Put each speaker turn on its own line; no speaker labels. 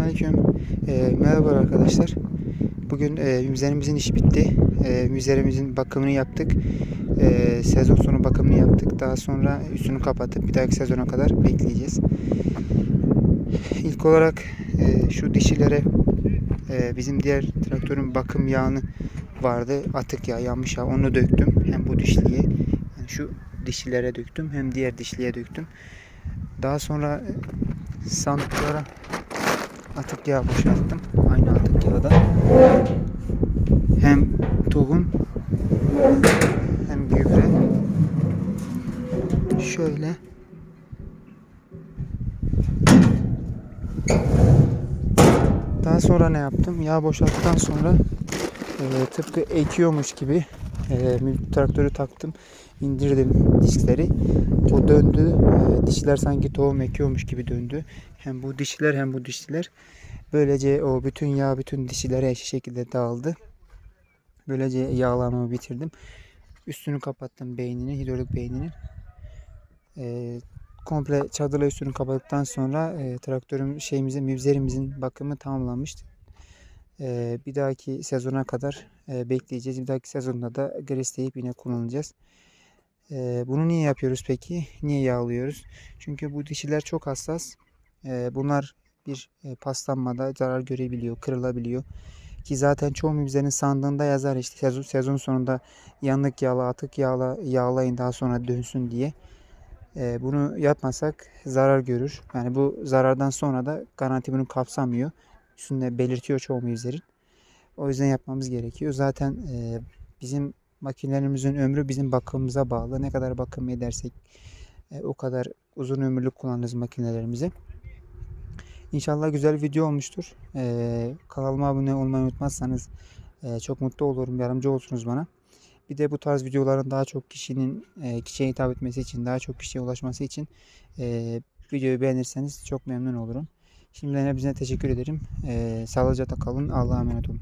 Selamünaleyküm. Ee, merhaba arkadaşlar. Bugün e, müzerimizin işi bitti. E, müzerimizin bakımını yaptık. E, sezon sonu bakımını yaptık. Daha sonra üstünü kapatıp bir dahaki sezona kadar bekleyeceğiz. İlk olarak e, şu dişilere e, bizim diğer traktörün bakım yağını vardı. Atık yağ, yanmış yağ. Onu döktüm. Hem bu dişliye, yani şu dişilere döktüm. Hem diğer dişliye döktüm. Daha sonra e, sandıklara atık yağ boşalttım. Aynı atık yağdan. Hem tohum hem gübre. Şöyle. Daha sonra ne yaptım? Yağ boşalttıktan sonra e, tıpkı ekiyormuş gibi e, traktörü taktım. indirdim diskleri. O döndü. E, dişler sanki tohum ekiyormuş gibi döndü. Hem bu dişiler hem bu dişiler. Böylece o bütün yağ bütün dişilere eşit şekilde dağıldı. Böylece yağlamamı bitirdim. Üstünü kapattım beynini, hidrolik beyninin. E, komple çadırla üstünü kapattıktan sonra e, traktörün şeyimizin, müzerimizin bakımı tamamlanmıştı. Bir dahaki sezona kadar bekleyeceğiz. Bir dahaki sezonda da gresleyip yine kullanacağız. Bunu niye yapıyoruz peki? Niye yağlıyoruz? Çünkü bu dişiler çok hassas. Bunlar bir paslanmada zarar görebiliyor, kırılabiliyor. Ki zaten çoğu müzenin sandığında yazar işte sezon, sezon sonunda yanık yağla, atık yağla, yağlayın daha sonra dönsün diye. Bunu yapmasak zarar görür. Yani bu zarardan sonra da garanti bunu kapsamıyor. Üstünde belirtiyor çoğu müzlerin. O yüzden yapmamız gerekiyor. Zaten e, bizim makinelerimizin ömrü bizim bakımımıza bağlı. Ne kadar bakım edersek e, o kadar uzun ömürlük kullanırız makinelerimizi. İnşallah güzel video olmuştur. E, kanalıma abone olmayı unutmazsanız e, çok mutlu olurum. Yardımcı olursunuz bana. Bir de bu tarz videoların daha çok kişinin e, kişiye hitap etmesi için, daha çok kişiye ulaşması için e, videoyu beğenirseniz çok memnun olurum. Şimdiden hepinize teşekkür ederim. E, sağlıcakla kalın. Allah'a emanet olun.